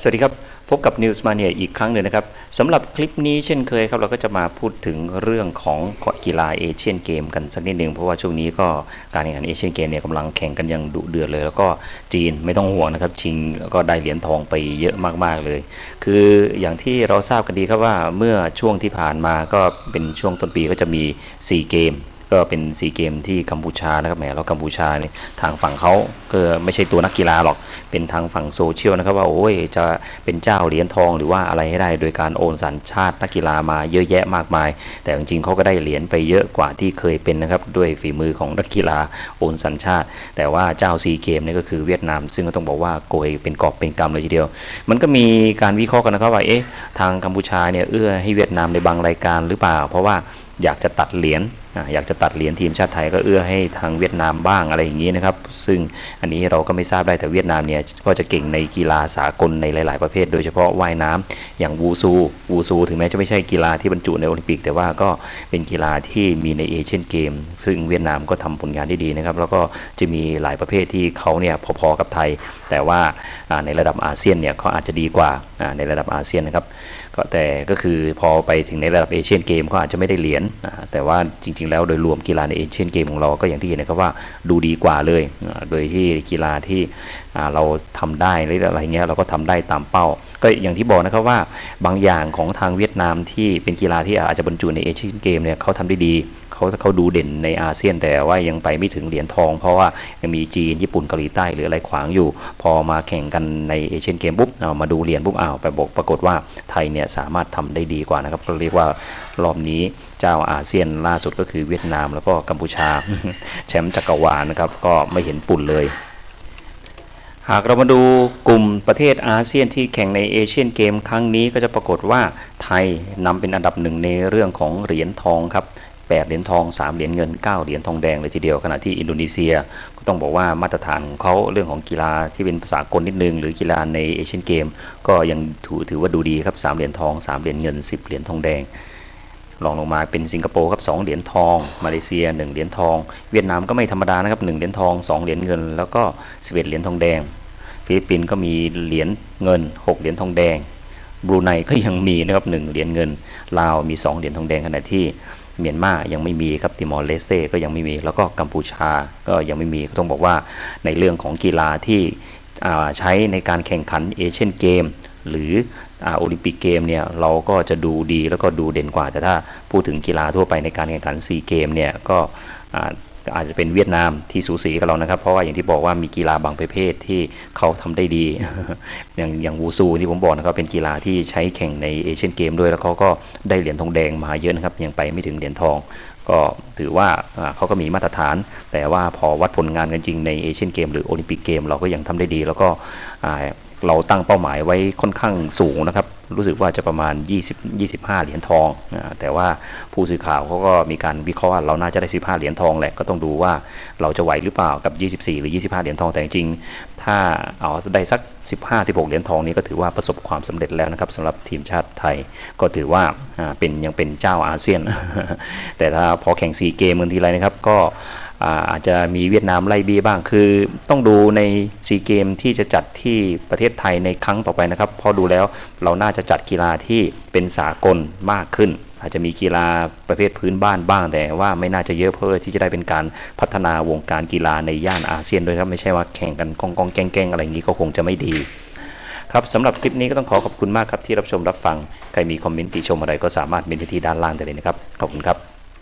สวัสดีครับ พบกับ News Mania อีกครั้งหนึ่งนะครับสำหรับคลิปนี้เช่นเคยครับ เราก็จะมาพูดถึงเรื่องของกีฬาเอเชียนเกมกันสักนิดหนึ่งเพราะว่าช่วงนี้ก็การแข่งขันเอเชียนเกมเนี่ยกำลังแข่งกันอย่างดุเดือดเลย แล้วก็จีนไม่ต้องห่วงนะครับ ชิงแล้วก็ได้เหรียญทองไปเยอะมากๆเลย คืออย่างที่เราทราบกันดีครับว่าเมื่อช่วงที่ผ่านมาก็เป็นช่วงต้นปีก็จะมี 4 เกม ก็เป็นซีเกมที่กัมพูชานะครับแหมแล้วกัมพูชาเนี่ยทางฝั่งเขาก็ไม่ใช่ตัวนักกีฬาหรอกเป็นทางฝั่งโซเชียลนะครับว่าโอ้ยจะเป็นเจ้าเหรียญทองหรือว่าอะไรให้ได้ โดยการโอนสัญชาตินักกีฬามาเยอะแยะมากมาย แต่จริงๆเขาก็ได้เหรียญไปเยอะกว่าที่เคยเป็นนะครับด้วยฝีมือของนักกีฬาโอนสัญชาติ แต่ว่าเจ้าซีเกมนี่ก็คือเวียดนาม ซึ่งก็ต้องบอกว่าโกยเป็นกอบเป็นกำเลยทีเดียว มันก็มีการวิเคราะห์กันนะครับว่าเอ๊ะทางกัมพูชาเนี่ยเอื้อให้เวียดนามในบางรายการหรือเปล่า เพราะว่าอยากจะตัดเหรียญ อยากจะตัดเหรียญทีมชาติไทยก็เอื้อให้ทางเวียดนามบ้างอะไรอย่างนี้นะครับ ซึ่งอันนี้เราก็ไม่ทราบได้แต่เวียดนามเนี่ยก็จะเก่งในกีฬาสากลในหลาย ๆ ประเภท โดยเฉพาะว่ายน้ำอย่างวูซูวูซู ถึงแม้จะไม่ใช่กีฬาที่บรรจุในโอลิมปิก แต่ว่าก็เป็นกีฬาที่มีในเอเชียนเกม ซึ่งเวียดนามก็ทำผลงานได้ดีนะครับ แล้วก็จะมีหลายประเภทที่เขาเนี่ยพอ ๆ กับไทย แต่ว่าในระดับอาเซียนเนี่ยเขาอาจจะดีกว่าในระดับอาเซียนนะครับ ก็แต่ก็คือพอไปถึงในระดับเอเชียนเกมเขาอาจจะไม่ได้เหรียญแต่ว่าจริงๆแล้วโดยรวมกีฬาในเอเชียนเกมของเราก็อย่างที่เห็นนะครับว่าดูดีกว่าเลย โดยที่กีฬาที่เราทำได้หรืออะไรเงี้ยเราก็ทำได้ตามเป้า ก็อย่างที่บอกนะครับว่าบางอย่างของทางเวียดนามที่เป็นกีฬาที่อาจจะบรรจุในเอเชียนเกมเนี่ยเขาทำได้ดีเขาเขาดูเด่นในอาเซียนแต่ว่ายังไปไม่ถึงเหรียญทอง เพราะว่ายังมีจีนญี่ปุ่นเกาหลีใต้หรืออะไรขวางอยู่ พอมาแข่งกันในเอเชียนเกมปุ๊บเอามาดูเหรียญปุ๊บอ้าวไปบอกปรากฏว่าไทยเนี่ยสามารถทำได้ดีกว่านะครับก็เรียกว่ารอบนี้เจ้าอาเซียนล่าสุดก็คือเวียดนาม แล้วก็กัมพูชาแชมป์จักรวาลนะครับก็ไม่เห็นฝุ่นเลย หากเรามาดูกลุ่มประเทศอาเซียนที่แข่งในเอเชียนเกมครั้งนี้ก็จะปรากฏว่าไทยนำเป็นอันดับหนึ่งในเรื่องของเหรียญทองครับ8เหรียญทอง 3 เหรียญเงิน 9 เหรียญทองแดงเลยทีเดียวขณะที่อินโดนีเซีย ก็ต้องบอกว่ามาตรฐานของเขาเรื่องของกีฬาที่เป็นภาษากลนิดนึง หรือกีฬาในเอเชียนเกม ก็ยังถือถือว่าดูดีครับ 3 เหรียญทอง 3 เหรียญเงิน 10 เหรียญทองแดงรองลงมาเป็นสิงคโปร์ครับ2เหรียญทอง มาเลเซีย 1 เหรียญทอง เวียดนามก็ไม่ธรรมดานะครับ1เหรียญทอง 2 เหรียญเงิน แล้วก็11เหรียญทองแดง ฟิลิปปินส์ก็มีเหรียญเงิน 6 เหรียญทองแดงบรูไนก็ยังมีนะครับหเหรียญเงินลาวมี 2 เหรียญทองแดงขณะที่เมียนมายังไม่มีครับติมอร์เลสเต้ก็ยังไม่มี แล้วก็กัมพูชาก็ยังไม่มีก็ต้องบอกว่าในเรื่องของกีฬาที่ใช้ในการแข่งขันเอเชียนเกมหรืออโอลิมปิกเกมเนี่ยเราก็จะดูดีแล้วก็ดูเด่นกว่า แต่ถ้าพูดถึงกีฬาทั่วไปในการแข่งขันซีเกมเนี่ยก็ อาอาจจะเป็นเวียดนามที่สูสีกับเรานะครับ เพราะว่าอย่างที่บอกว่ามีกีฬาบางประเภทที่เขาทำได้ดี อย่างอย่างวูซูที่ผมบอกนะครับเป็นกีฬาที่ใช้แข่งในเอเชียนเกมด้วยแล้วเขาก็ได้เหรียญทองแดงมาเยอะนะครับยังไปไม่ถึงเหรียญทอง ก็ถือว่าเขาก็มีมาตรฐาน แต่ว่าพอวัดผลงานกันจริงในเอเชียนเกมหรือโอลิมปิกเกมเราก็ยังทำได้ดี แล้วก็เราตั้งเป้าหมายไว้ค่อนข้างสูงนะครับ รู้สึกว่าจะประมาณ 20 25 เหรียญทองอแต่ว่าผู้สื่อข่าวเขาก็มีการวิเคราะห์ว่าเราน่าจะได้ 15 เหรียญทองแหละก็ต้องดูว่าเราจะไหวหรือเปล่ากับ 24 หรือ 25 เหรียญทองแต่จริงๆถ้าเอาได้สัก 15 16 เหรียญทองนี้ก็ถือว่าประสบความสำเร็จแล้วนะครับสำหรับทีมชาติไทยก็ถือว่าอ่าเป็นยังเป็นเจ้าอาเซียน แต่ถ้าพอแข่ง 4 เกมเมืองทีไรนะครับก็ อาอาจจะมีเวียดนามไล่บี้บ้างคือ ต้องดูในซีเกมที่จะจัดที่ประเทศไทยในครั้งต่อไปนะครับเพอดูแล้วเราน่าจะจัดกีฬาที่เป็นสากลมากขึ้น อาจจะมีกีฬาประเภทพื้นบ้านบ้างแต่ว่าไม่น่าจะเยอะเพื่อที่จะได้เป็นการพัฒนาวงการกีฬาในย่านอาเซียนด้วยครับไม่ใช่ว่าแข่งกันกองกองแกล้งอะไรอย่างนี้ก็คงจะไม่ดีครับสำหรับคลิปนี้ก็ต้องขอขอบคุณมากครับที่รับชมรับฟัง ใครมีคอมเมนต์ติชมอะไรก็สามารถเมนที่ด้านล่างได้เลยนะครับ ขอบคุณครับ